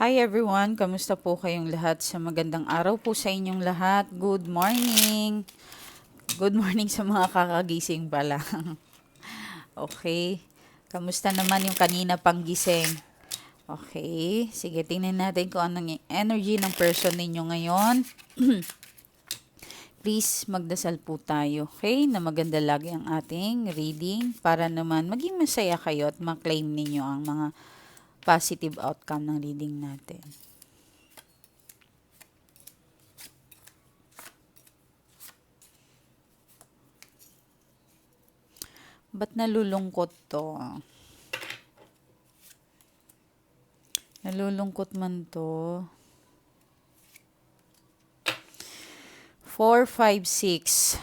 Hi everyone, kamusta po kayong lahat? Sa magandang araw po sa inyong lahat. Good morning. Good morning sa mga kakagising pa lang. okay. Kamusta naman yung kanina pang gising? Okay. Sige, tingnan natin kung anong energy ng person ninyo ngayon. Please, magdasal po tayo, okay? Na maganda lagi ang ating reading para naman maging masaya kayo at maklaim ninyo ang mga positive outcome ng reading natin. Ba't nalulungkot to? Nalulungkot man to. 4, 5, 6.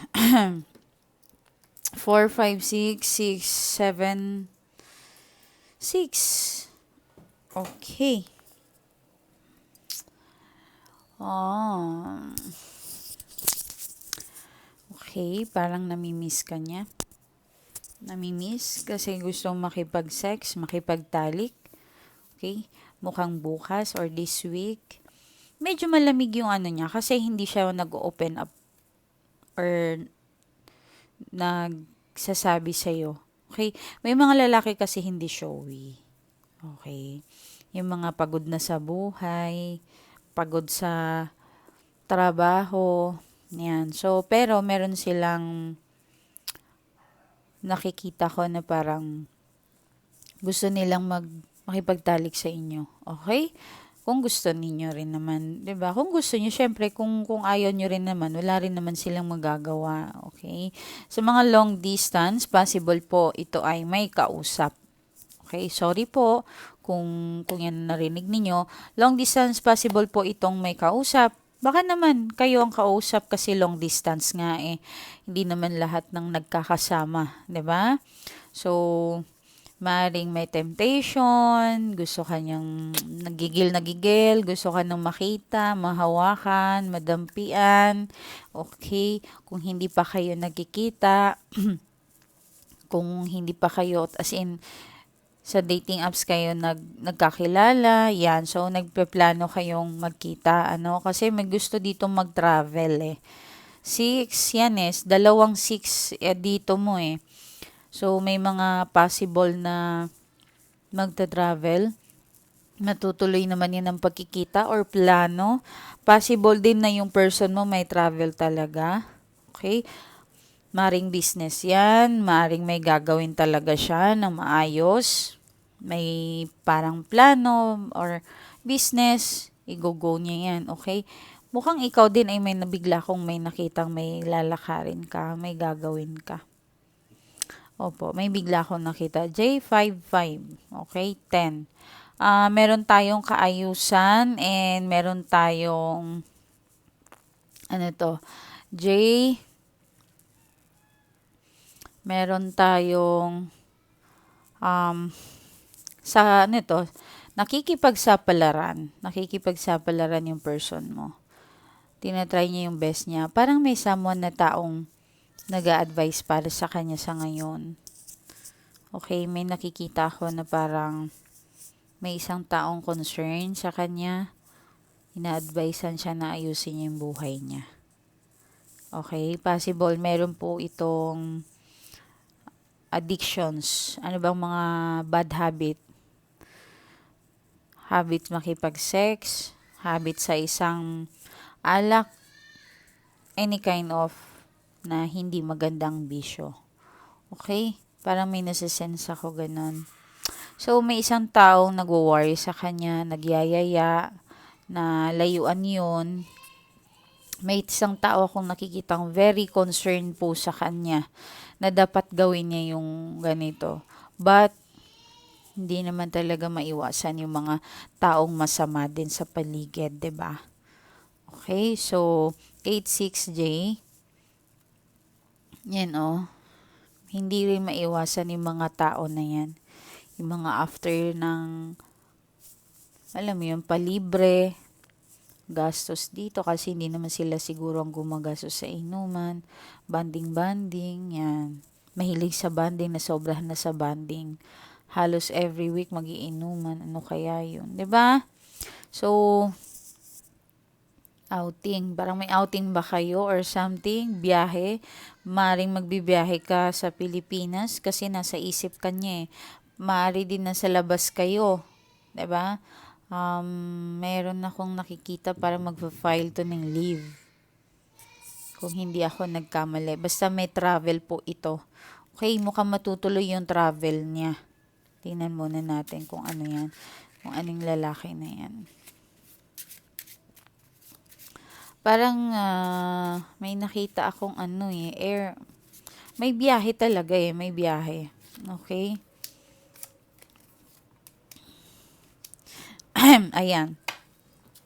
4, 5, 6, 6, 7, 6. Okay. Oh. Okay, parang namimiss ka niya. Namimiss kasi gusto makipag-sex, makipagtalik. Okay? Mukhang bukas or this week. Medyo malamig yung ano niya kasi hindi siya nag-open up or nagsasabi sa'yo. Okay? May mga lalaki kasi hindi showy. Okay. Yung mga pagod na sa buhay, pagod sa trabaho, yan. So, pero meron silang nakikita ko na parang gusto nilang mag makipagtalik sa inyo. Okay? Kung gusto ninyo rin naman, 'di ba? Kung gusto niyo, syempre kung kung ayaw niyo rin naman, wala rin naman silang magagawa, okay? Sa mga long distance, possible po ito ay may kausap. Okay, sorry po kung, kung yan narinig ninyo. Long distance possible po itong may kausap. Baka naman kayo ang kausap kasi long distance nga eh. Hindi naman lahat ng nagkakasama, 'di ba? So, maring may temptation, gusto kanyang nagigil nagigil, gusto ka nang makita, mahawakan, madampian. Okay, kung hindi pa kayo nagkikita, kung hindi pa kayo as in sa dating apps kayo nag, nagkakilala, yan. So, nagpeplano kayong magkita, ano, kasi may gusto dito mag-travel, eh. Six, yan eh, dalawang six eh, dito mo, eh. So, may mga possible na magta-travel. Matutuloy naman yan ang pagkikita or plano. Possible din na yung person mo may travel talaga. Okay? Maring business yan. Maring may gagawin talaga siya na maayos may parang plano or business, i-go-go niya yan, okay? Mukhang ikaw din ay may nabigla kung may nakitang may lalakarin ka, may gagawin ka. Opo, may bigla akong nakita. J55, okay, 10. Uh, meron tayong kaayusan and meron tayong ano to, J meron tayong um, sa nito, nakikipagsapalaran, nakikipagsapalaran yung person mo. Tinatry niya yung best niya. Parang may someone na taong nag advise para sa kanya sa ngayon. Okay, may nakikita ako na parang may isang taong concern sa kanya. Ina-advisean siya na ayusin niya yung buhay niya. Okay, possible meron po itong addictions. Ano bang mga bad habit habit makipag-sex, habit sa isang alak, any kind of na hindi magandang bisyo. Okay? Parang may nasisense ako ganun. So, may isang taong nagwo-worry sa kanya, nagyayaya, na layuan yun. May isang tao akong nakikitang very concerned po sa kanya na dapat gawin niya yung ganito. But, hindi naman talaga maiwasan yung mga taong masama din sa paligid, 'di ba? Okay, so 86J yan oh. Hindi rin maiwasan yung mga tao na yan. Yung mga after ng alam mo yung palibre, gastos dito kasi hindi naman sila siguro ang gumagastos sa inuman, banding-banding, yan. Mahilig sa banding na sobrahan na sa banding halos every week magiinuman. Ano kaya yun? ba? So, outing. Parang may outing ba kayo or something? Biyahe. Maring magbibiyahe ka sa Pilipinas kasi nasa isip ka niya eh. Maari din nasa labas kayo. ba? Um, meron akong nakikita para magpa-file to ng leave. Kung hindi ako nagkamali. Basta may travel po ito. Okay, mukhang matutuloy yung travel niya. Tingnan muna natin kung ano yan. Kung anong lalaki na yan. Parang uh, may nakita akong ano eh, air. May biyahe talaga eh, may biyahe. Okay? Ayan.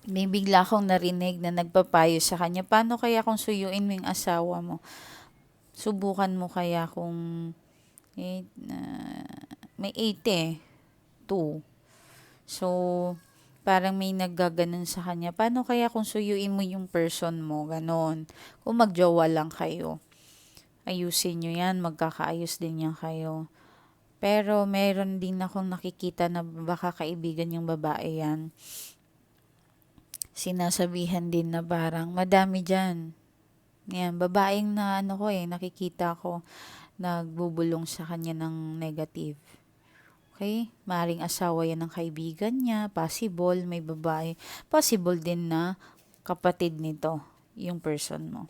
May bigla akong narinig na nagpapayo sa kanya. Paano kaya kung suyuin mo yung asawa mo? Subukan mo kaya kung eh, uh, may 8 eh. 2. So, parang may naggaganon sa kanya. Paano kaya kung suyuin mo yung person mo? Ganon. Kung magjowa lang kayo. Ayusin nyo yan. Magkakaayos din yan kayo. Pero meron din akong nakikita na baka kaibigan yung babae yan. Sinasabihan din na parang madami dyan. Yan, babaeng na ano ko eh, nakikita ko nagbubulong sa kanya ng negative. Okay? Maring asawa yan ng kaibigan niya. Possible, may babae. Possible din na kapatid nito, yung person mo.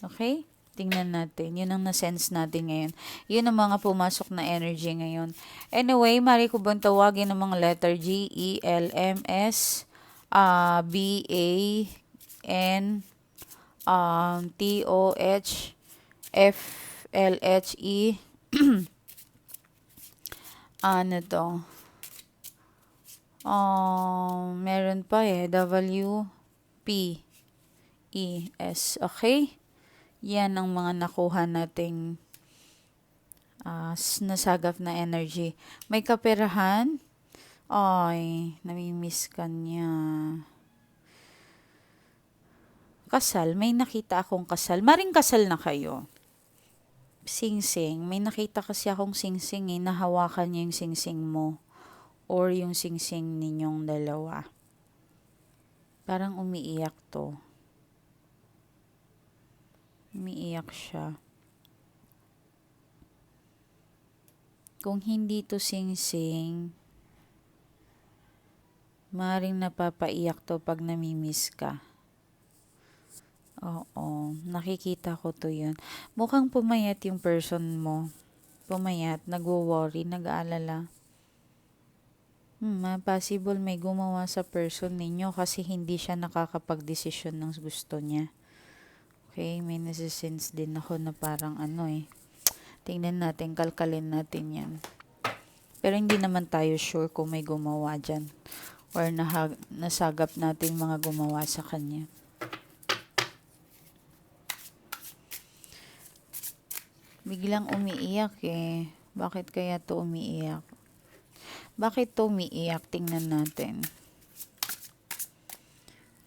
Okay? Tingnan natin. Yun ang na-sense natin ngayon. Yun ang mga pumasok na energy ngayon. Anyway, mari ko bang tawagin ng mga letter G, E, L, M, S, uh, B, A, N, um, T, O, H, F, L, H, E, ano to? Um, meron pa eh. W, P, E, S. Okay? Yan ang mga nakuha nating uh, nasagap na energy. May kaperahan. Ay, namimiss ka niya. Kasal. May nakita akong kasal. Maring kasal na kayo singsing, may nakita kasi akong singsing eh, nahawakan niya yung singsing mo or yung singsing ninyong dalawa. Parang umiiyak to. Umiiyak siya. Kung hindi to singsing, maring napapaiyak to pag namimiss ka. Oo, nakikita ko to yun. Mukhang pumayat yung person mo. Pumayat, nagwo-worry, nag-aalala. Hmm, possible may gumawa sa person ninyo kasi hindi siya nakakapag-desisyon ng gusto niya. Okay, may nasisense din ako na parang ano eh. Tingnan natin, kalkalin natin yan. Pero hindi naman tayo sure kung may gumawa dyan or nahag- nasagap natin mga gumawa sa kanya. Biglang umiiyak eh. Bakit kaya to umiiyak? Bakit to umiiyak? Tingnan natin.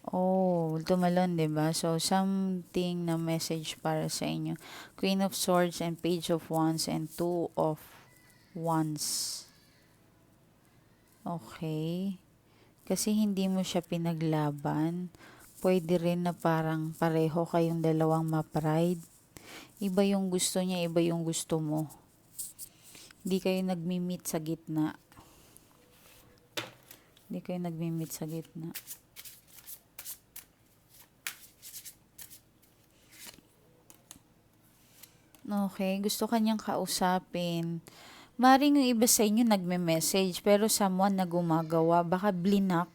Oh, tumalon, ba? So something na message para sa inyo. Queen of Swords and Page of Wands and Two of Wands. Okay. Kasi hindi mo siya pinaglaban. Pwede rin na parang pareho kayong dalawang ma-pride Iba yung gusto niya, iba yung gusto mo. Hindi kayo nagmi-meet sa gitna. Hindi kayo nagmi-meet sa gitna. Okay, gusto kanyang kausapin. Maring yung iba sa inyo nagme-message pero someone na gumagawa, baka blinak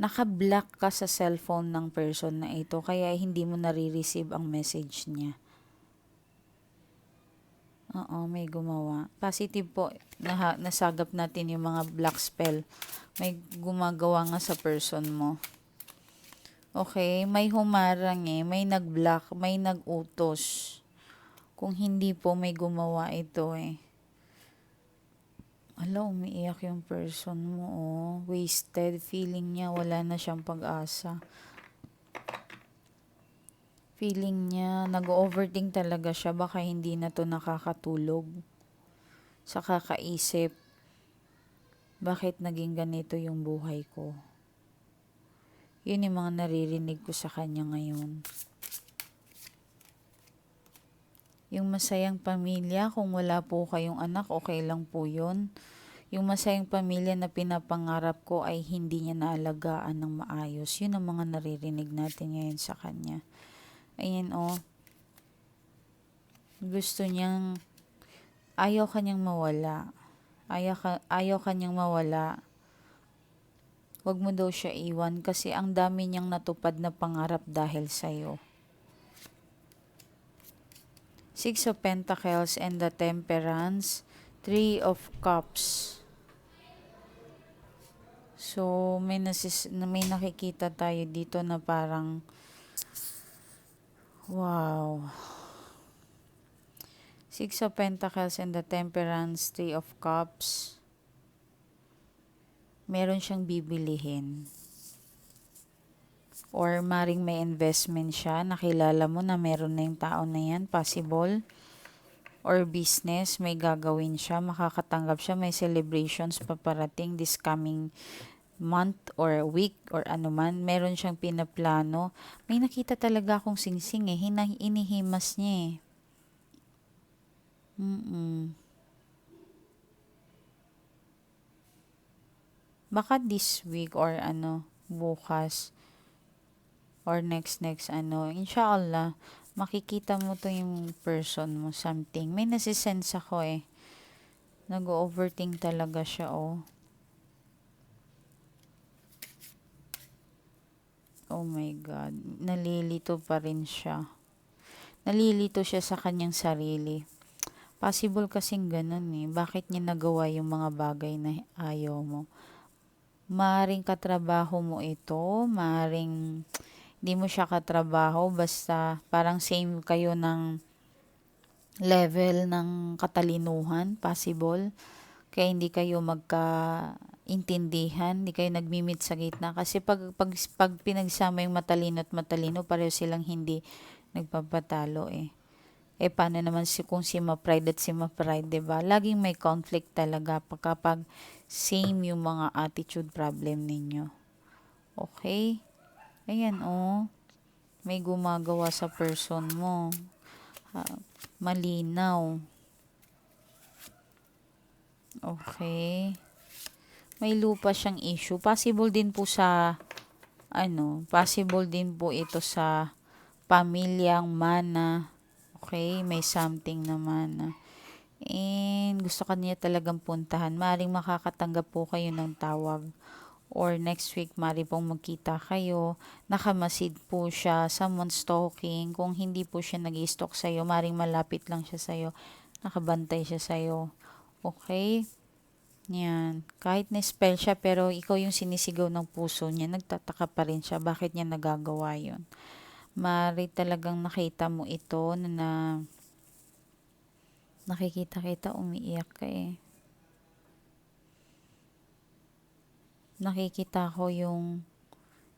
naka-block ka sa cellphone ng person na ito kaya hindi mo nare-receive ang message niya. Oo, may gumawa. Positive po, nah- nasagap natin yung mga black spell. May gumagawa nga sa person mo. Okay, may humarang eh, may nag-block, may nag-utos. Kung hindi po may gumawa ito eh. Ala, umiiyak yung person mo, oh. Wasted. Feeling niya wala na siyang pag-asa. Feeling niya, nag-overthink talaga siya. Baka hindi na to nakakatulog. Sa kakaisip, bakit naging ganito yung buhay ko? Yun yung mga naririnig ko sa kanya ngayon. Yung masayang pamilya, kung wala po kayong anak, okay lang po yun. Yung masayang pamilya na pinapangarap ko ay hindi niya naalagaan ng maayos. Yun ang mga naririnig natin ngayon sa kanya. Ayan o. Oh. Gusto niyang, ayaw kanyang mawala. Ayaw, ka, ayaw kanyang mawala. Huwag mo daw siya iwan kasi ang dami niyang natupad na pangarap dahil sa'yo. Six of Pentacles and the Temperance, Three of Cups. So, may, nasis, may nakikita tayo dito na parang, wow. Six of Pentacles and the Temperance, Three of Cups. Meron siyang bibilihin or maring may investment siya, nakilala mo na meron na yung tao na yan, possible, or business, may gagawin siya, makakatanggap siya, may celebrations paparating this coming month or week or ano man, meron siyang pinaplano. May nakita talaga akong singsing eh, Hina, inihimas niya eh. Mm-mm. Baka this week or ano, bukas or next next ano, inshallah, makikita mo to yung person mo, something. May nasisense ako eh. Nag-overthink talaga siya, oh. Oh my God. Nalilito pa rin siya. Nalilito siya sa kanyang sarili. Possible kasing ganun eh. Bakit niya nagawa yung mga bagay na ayaw mo? Maring katrabaho mo ito. Maring Di mo siya katrabaho, basta parang same kayo ng level ng katalinuhan, possible. Kaya hindi kayo magka-intindihan, hindi kayo nagmimit sa gitna. Kasi pag, pag, pag pinagsama yung matalino at matalino, pareho silang hindi nagpapatalo eh. Eh, paano naman si, kung si ma-pride at si ma-pride, ba diba? Laging may conflict talaga kapag same yung mga attitude problem ninyo. Okay? Ayan, oh. May gumagawa sa person mo. Uh, malinaw. Okay. May lupa siyang issue. Possible din po sa, ano, possible din po ito sa pamilyang mana. Okay, may something naman. And gusto kanya talagang puntahan. Maring makakatanggap po kayo ng tawag or next week mari pong magkita kayo, nakamasid po siya, someone stalking, kung hindi po siya nag stalk sa'yo, maring malapit lang siya sa'yo, nakabantay siya sa'yo. Okay? Yan. Kahit na-spell siya, pero ikaw yung sinisigaw ng puso niya, nagtataka pa rin siya, bakit niya nagagawa yun. Mari talagang nakita mo ito na, na nakikita kita umiiyak ka eh. Nakikita ko yung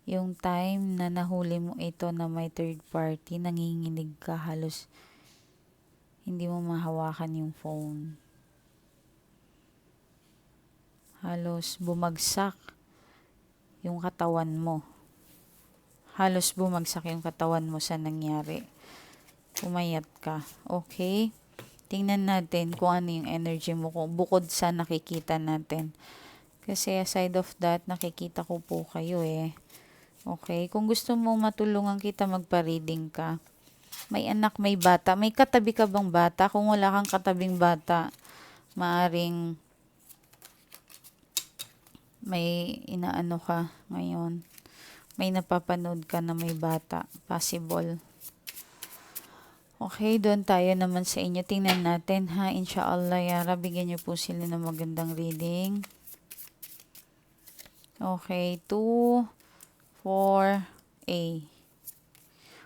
yung time na nahuli mo ito na may third party, nanginginig ka halos hindi mo mahawakan yung phone. Halos bumagsak yung katawan mo. Halos bumagsak yung katawan mo sa nangyari. Umayat ka. Okay? Tingnan natin kung ano yung energy mo kung bukod sa nakikita natin. Kasi aside of that, nakikita ko po kayo eh. Okay? Kung gusto mo matulungan kita, magpa-reading ka. May anak, may bata. May katabi ka bang bata? Kung wala kang katabing bata, maaring may inaano ka ngayon. May napapanood ka na may bata. Possible. Okay, doon tayo naman sa inyo. Tingnan natin ha. Inshallah, Yara, bigyan niyo po sila ng magandang reading. Okay, 2, 4, A.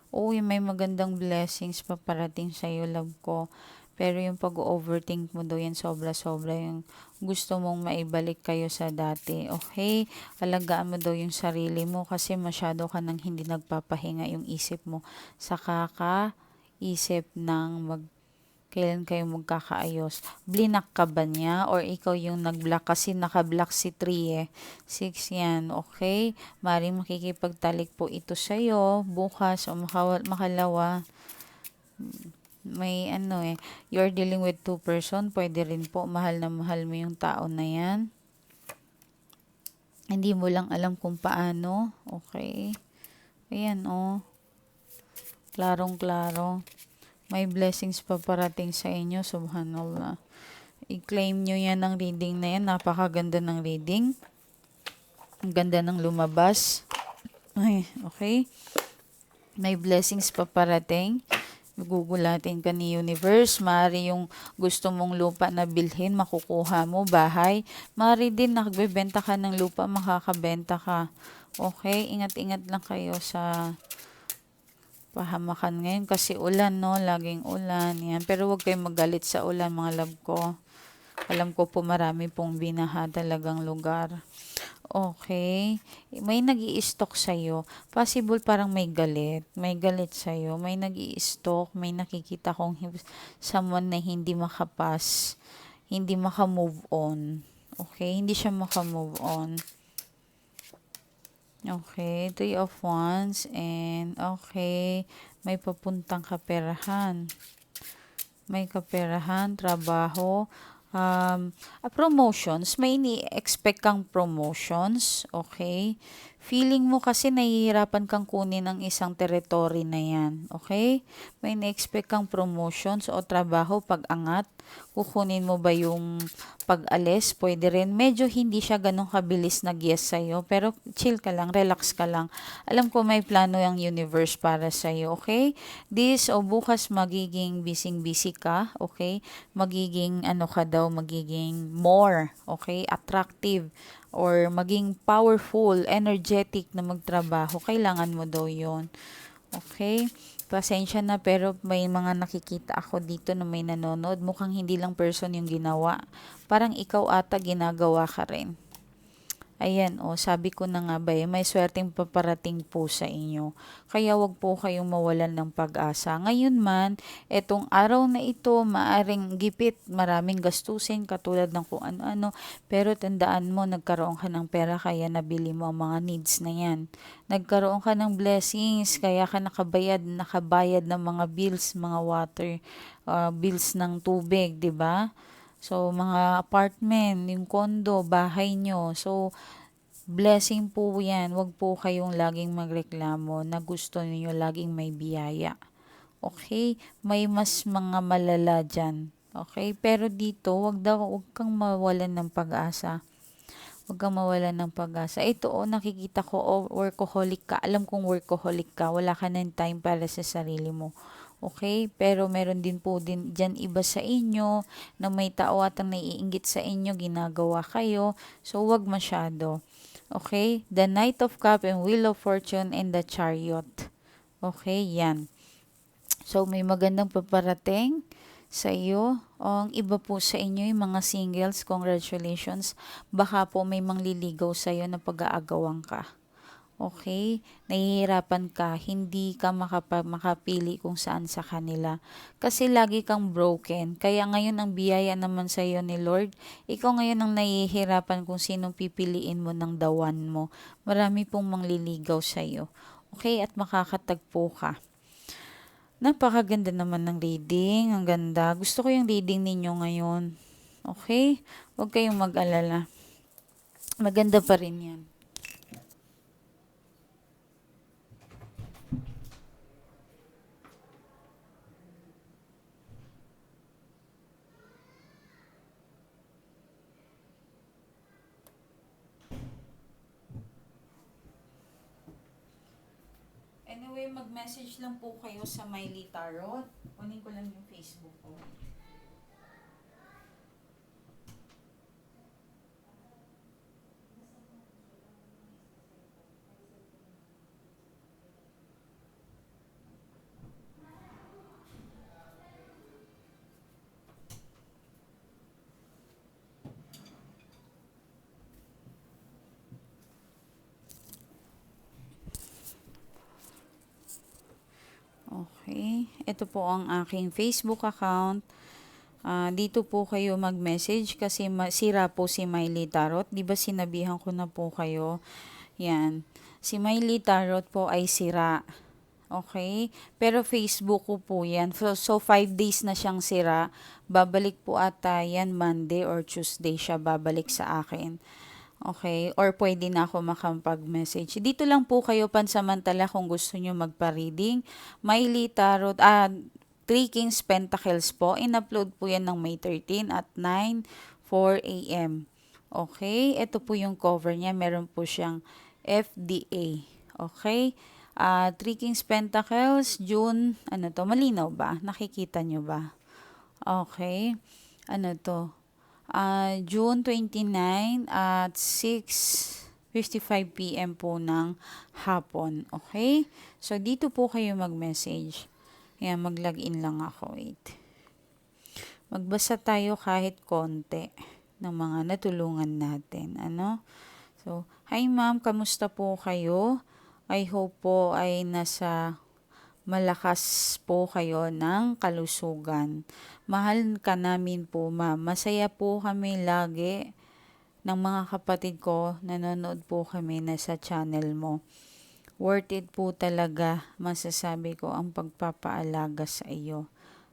Uy, may magandang blessings pa parating sa iyo, love ko. Pero yung pag-overthink mo daw yan sobra-sobra yung gusto mong maibalik kayo sa dati. Okay? Alagaan mo daw yung sarili mo kasi masyado ka nang hindi nagpapahinga yung isip mo sa kaka-isip ng mag Kailan kayo magkakaayos? Blinak ka ba niya? Or ikaw yung nag-block? Kasi naka-block si 3 eh. 6 yan, okay? Maring makikipagtalik po ito sa'yo bukas o makalawa. May ano eh, you're dealing with two person, pwede rin po mahal na mahal mo yung tao na yan. Hindi mo lang alam kung paano. Okay. Ayan, oh. Klarong-klaro. May blessings pa parating sa inyo. Subhanallah. I-claim nyo yan ng reading na yan. Napakaganda ng reading. Ang ganda ng lumabas. Ay, okay. May blessings pa parating. Gugulatin ka ni universe. Mari yung gusto mong lupa na bilhin, makukuha mo, bahay. Mari din nagbebenta ka ng lupa, makakabenta ka. Okay, ingat-ingat lang kayo sa pahamakan ngayon kasi ulan no, laging ulan yan. Pero huwag kayong magalit sa ulan mga love ko. Alam ko po marami pong binaha talagang lugar. Okay. May nag stock sa'yo. Possible parang may galit. May galit sa'yo. May nag stock May nakikita kong someone na hindi makapas. Hindi maka-move on. Okay. Hindi siya maka-move on. Okay, three of wands and okay, may papuntang kaperahan. May kaperahan, trabaho, um, uh, promotions, may ini-expect kang promotions, okay? Feeling mo kasi nahihirapan kang kunin ang isang territory na yan, okay? May ini-expect kang promotions o trabaho pag-angat, kukunin mo ba yung pag-alis, pwede rin. Medyo hindi siya ganun kabilis nag-yes sa'yo, pero chill ka lang, relax ka lang. Alam ko may plano yung universe para sa'yo, okay? This o bukas magiging busy-busy ka, okay? Magiging ano ka daw, magiging more, okay? Attractive or maging powerful, energetic na magtrabaho. Kailangan mo daw yon Okay? Pasensya na pero may mga nakikita ako dito na may nanonood. Mukhang hindi lang person yung ginawa. Parang ikaw ata ginagawa ka rin. Ayan, o, oh, sabi ko na nga ba, eh, may swerteng paparating po sa inyo. Kaya wag po kayong mawalan ng pag-asa. Ngayon man, etong araw na ito, maaring gipit, maraming gastusin, katulad ng kung ano-ano. Pero tandaan mo, nagkaroon ka ng pera, kaya nabili mo ang mga needs na yan. Nagkaroon ka ng blessings, kaya ka nakabayad, nakabayad ng mga bills, mga water, uh, bills ng tubig, di ba? So, mga apartment, yung condo, bahay nyo. So, blessing po yan. Huwag po kayong laging magreklamo na gusto niyo laging may biyaya. Okay? May mas mga malala dyan. Okay? Pero dito, wag daw, wag kang mawalan ng pag-asa. Huwag kang mawalan ng pag-asa. Ito, oh, nakikita ko, oh, workaholic ka. Alam kong workaholic ka. Wala ka ng time para sa sarili mo. Okay? Pero meron din po din dyan iba sa inyo na may tao at ang naiinggit sa inyo, ginagawa kayo. So, wag masyado. Okay? The Knight of Cup and Wheel of Fortune and the Chariot. Okay? Yan. So, may magandang paparating sa iyo. O ang iba po sa inyo, yung mga singles, congratulations. Baka po may mangliligaw sa iyo na pag-aagawan ka. Okay? Nahihirapan ka, hindi ka makapag makapili kung saan sa kanila. Kasi lagi kang broken. Kaya ngayon ang biyaya naman sa iyo ni Lord, ikaw ngayon ang nahihirapan kung sinong pipiliin mo ng dawan mo. Marami pong mangliligaw sa iyo. Okay? At makakatagpo ka. Napakaganda naman ng reading. Ang ganda. Gusto ko yung reading ninyo ngayon. Okay? Huwag kayong mag-alala. Maganda pa rin yan. Anyway, mag-message lang po kayo sa Miley Tarot. Kunin ko lang yung Facebook ko. Okay. Ito po ang aking Facebook account. Ah, dito po kayo mag-message kasi sira po si Miley Tarot. 'Di ba sinabihan ko na po kayo? Yan. Si Miley Tarot po ay sira. Okay? Pero Facebook ko po yan. So, so five days na siyang sira. Babalik po ata yan Monday or Tuesday siya babalik sa akin. Okay? Or pwede na ako makapag-message. Dito lang po kayo pansamantala kung gusto nyo magpa-reading. Miley Tarot, ah, Three Kings Pentacles po. In-upload po yan ng May 13 at 9, 4 a.m. Okay? Ito po yung cover niya. Meron po siyang FDA. Okay? Uh, Three Kings Pentacles, June, ano to, malinaw ba? Nakikita nyo ba? Okay. Ano to? Uh, June 29 at 6.55 p.m. po ng hapon. Okay? So, dito po kayo mag-message. Ayan, mag-login lang ako. Wait. Magbasa tayo kahit konti ng mga natulungan natin. Ano? So, hi ma'am, kamusta po kayo? I hope po ay nasa malakas po kayo ng kalusugan. Mahal ka namin po ma'am. Masaya po kami lagi ng mga kapatid ko. Nanonood po kami na sa channel mo worth it po talaga masasabi ko ang pagpapaalaga sa iyo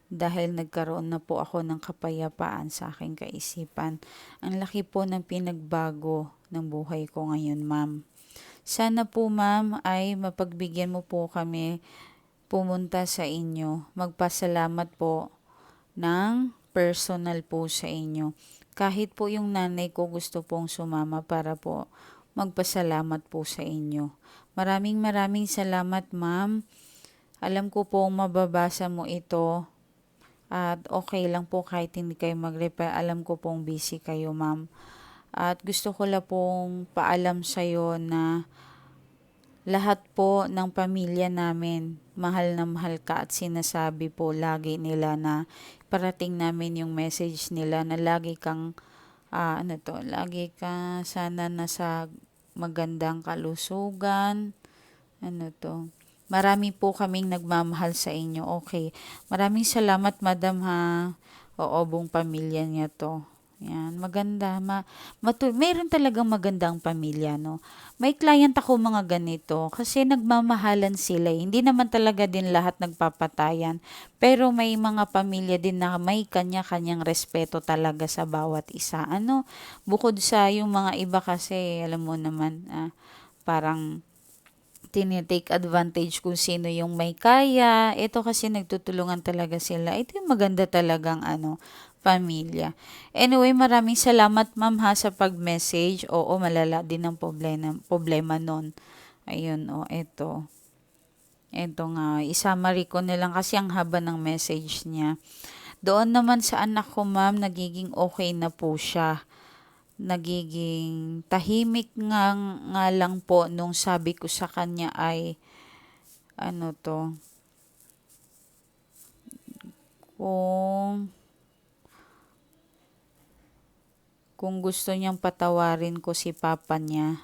dahil nagkaroon na po ako ng kapayapaan sa aking kaisipan. Ang laki po ng pinagbago ng buhay ko ngayon, ma'am. Sana po, ma'am, ay mapagbigyan mo po kami pumunta sa inyo. Magpasalamat po ng personal po sa inyo. Kahit po yung nanay ko gusto pong sumama para po magpasalamat po sa inyo. Maraming maraming salamat, ma'am. Alam ko po mababasa mo ito at okay lang po kahit hindi kayo mag-reply. Alam ko pong busy kayo, ma'am. At gusto ko lang pong paalam sa'yo na lahat po ng pamilya namin, mahal na mahal ka at sinasabi po lagi nila na parating namin yung message nila na lagi kang, uh, ano to, lagi ka sana nasa magandang kalusugan. Ano to? Marami po kaming nagmamahal sa inyo. Okay. Maraming salamat, madam ha. Oo, buong pamilya niya to. Yan, maganda. Ma, matu- mayroon talagang magandang pamilya, no? May client ako mga ganito kasi nagmamahalan sila. Eh. Hindi naman talaga din lahat nagpapatayan. Pero may mga pamilya din na may kanya-kanyang respeto talaga sa bawat isa. Ano? Bukod sa yung mga iba kasi, alam mo naman, ah, parang tinitake advantage kung sino yung may kaya. Ito kasi nagtutulungan talaga sila. Ito yung maganda talagang ano, pamilya. Anyway, maraming salamat ma'am ha sa pag-message. Oo, malala din ang problema, problema nun. Ayun, o, oh, eto. Eto nga, isamari ko na lang kasi ang haba ng message niya. Doon naman sa anak ko ma'am, nagiging okay na po siya. Nagiging tahimik nga, nga lang po nung sabi ko sa kanya ay ano to, kung kung gusto niyang patawarin ko si papa niya,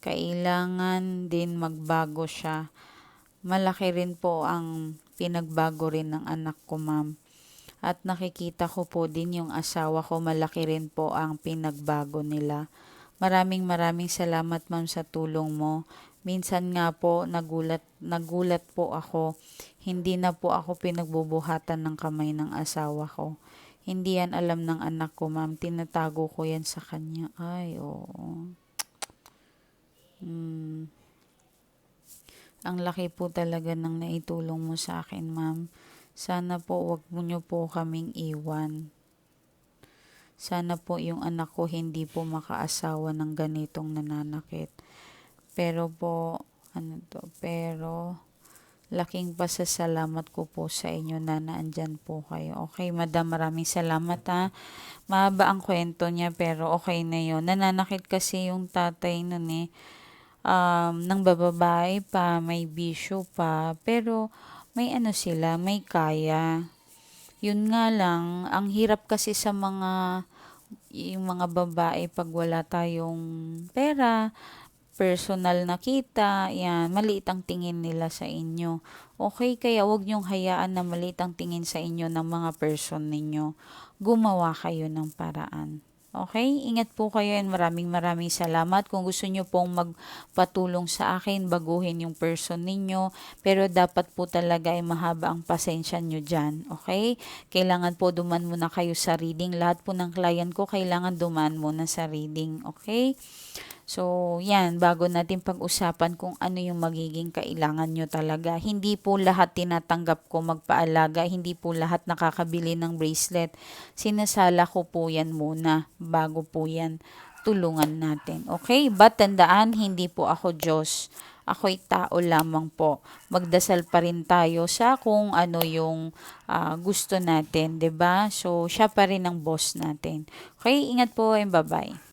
kailangan din magbago siya. Malaki rin po ang pinagbago rin ng anak ko, ma'am. At nakikita ko po din yung asawa ko, malaki rin po ang pinagbago nila. Maraming maraming salamat ma'am sa tulong mo. Minsan nga po nagulat nagulat po ako. Hindi na po ako pinagbubuhatan ng kamay ng asawa ko. Hindi yan alam ng anak ko, ma'am. Tinatago ko yan sa kanya. Ay, oo. Hmm. Ang laki po talaga ng naitulong mo sa akin, ma'am. Sana po wag mo nyo po kaming iwan. Sana po yung anak ko hindi po makaasawa ng ganitong nananakit. Pero po, ano to, pero Laking pasasalamat ko po sa inyo na naandyan po kayo. Okay, madam, maraming salamat ha. Mahaba ang kwento niya pero okay na yon Nananakit kasi yung tatay nun eh. Um, nang bababae pa, may bisyo pa. Pero may ano sila, may kaya. Yun nga lang, ang hirap kasi sa mga yung mga babae pag wala tayong pera, personal na kita, yan, maliit ang tingin nila sa inyo. Okay, kaya wag niyong hayaan na maliit ang tingin sa inyo ng mga person ninyo. Gumawa kayo ng paraan. Okay? Ingat po kayo and maraming maraming salamat. Kung gusto nyo pong magpatulong sa akin, baguhin yung person ninyo. Pero dapat po talaga ay mahaba ang pasensya nyo dyan. Okay? Kailangan po duman muna kayo sa reading. Lahat po ng client ko, kailangan duman muna sa reading. Okay? So, yan, bago natin pag-usapan kung ano yung magiging kailangan nyo talaga. Hindi po lahat tinatanggap ko magpaalaga, hindi po lahat nakakabili ng bracelet. Sinasala ko po yan muna bago po yan tulungan natin. Okay? But tandaan, hindi po ako Diyos. Ako'y tao lamang po. Magdasal pa rin tayo sa kung ano yung uh, gusto natin, 'di ba? So, siya pa rin ang boss natin. Okay? Ingat po and bye-bye.